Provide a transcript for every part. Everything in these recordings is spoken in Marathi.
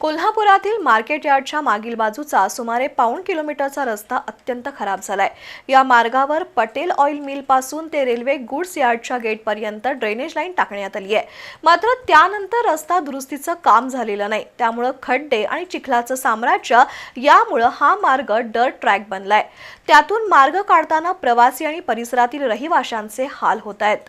कोल्हापुरातील मार्केट यार्डच्या मागील बाजूचा सुमारे पाऊण किलोमीटरचा रस्ता अत्यंत खराब झालाय. या मार्गावर पटेल ऑइल मिलपासून ते रेल्वे गुड्स यार्डच्या गेटपर्यंत ड्रेनेज लाईन टाकण्यात आली आहे. मात्र त्यानंतर रस्ता दुरुस्तीचं काम झालेलं नाही. त्यामुळं खड्डे आणि चिखलाचं साम्राज्य यामुळं हा मार्ग डर्ट ट्रॅक बनलाय. त्यातून मार्ग काढताना प्रवासी आणि परिसरातील रहिवाशांचे हाल होत आहेत.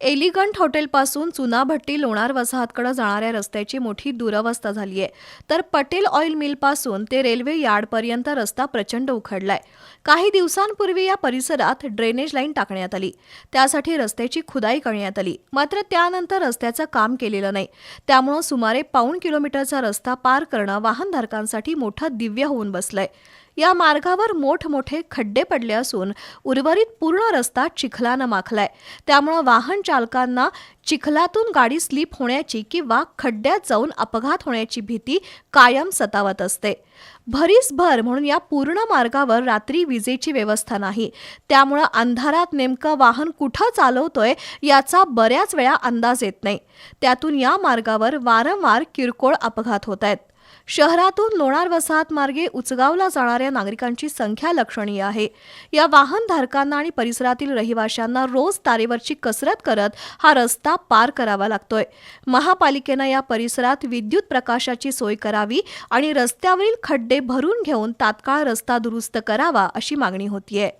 एलिगंट हॉटेलपासून चुनाभट्टी लोणार वसाहतकडे जाणाऱ्या रस्त्याची मोठी दुरवस्था झाली आहे. तर पटेल ऑइल मिलपासून ते रेल्वे यार्डपर्यंत रस्ता प्रचंड उखडलाय. काही दिवसांपूर्वी या परिसरात ड्रेनेज लाईन टाकण्यात आली. त्यासाठी रस्त्याची खुदाई करण्यात आली. मात्र त्यानंतर रस्त्याचं काम केलेलं नाही. त्यामुळं सुमारे पाऊण किलोमीटरचा रस्ता पार करणं वाहनधारकांसाठी मोठं दिव्य होऊन बसलंय. या मार्गावर मोठमोठे खड्डे पडले असून उर्वरित पूर्ण रस्ता चिखलानं माखलाय. त्यामुळं वाहन चालकांना चिखलातून गाडी स्लिप होण्याची किंवा खड्ड्यात जाऊन अपघात होण्याची भीती कायम सतावत असते. भरीसभर म्हणून या पूर्ण मार्गावर रात्री विजेची व्यवस्था नाही. त्यामुळं अंधारात नेमकं वाहन कुठं चालवतोय याचा बऱ्याच वेळा अंदाज येत नाही. त्यातून या मार्गावर वारंवार किरकोळ अपघात होत आहेत. शहरातून लोणार वसाहत मार्गे उचगावला जाणाऱ्या नागरिकांची संख्या लक्षणीय आहे. या वाहनधारकांना आणि परिसरातील रहिवाशांना रोज तारेवरची कसरत करत हा रस्ता पार करावा लागतोय. महापालिकेनं या परिसरात विद्युत प्रकाशाची सोय करावी आणि रस्त्यावरील खड्डे भरून घेऊन तात्काळ रस्ता दुरुस्त करावा अशी मागणी होतीये.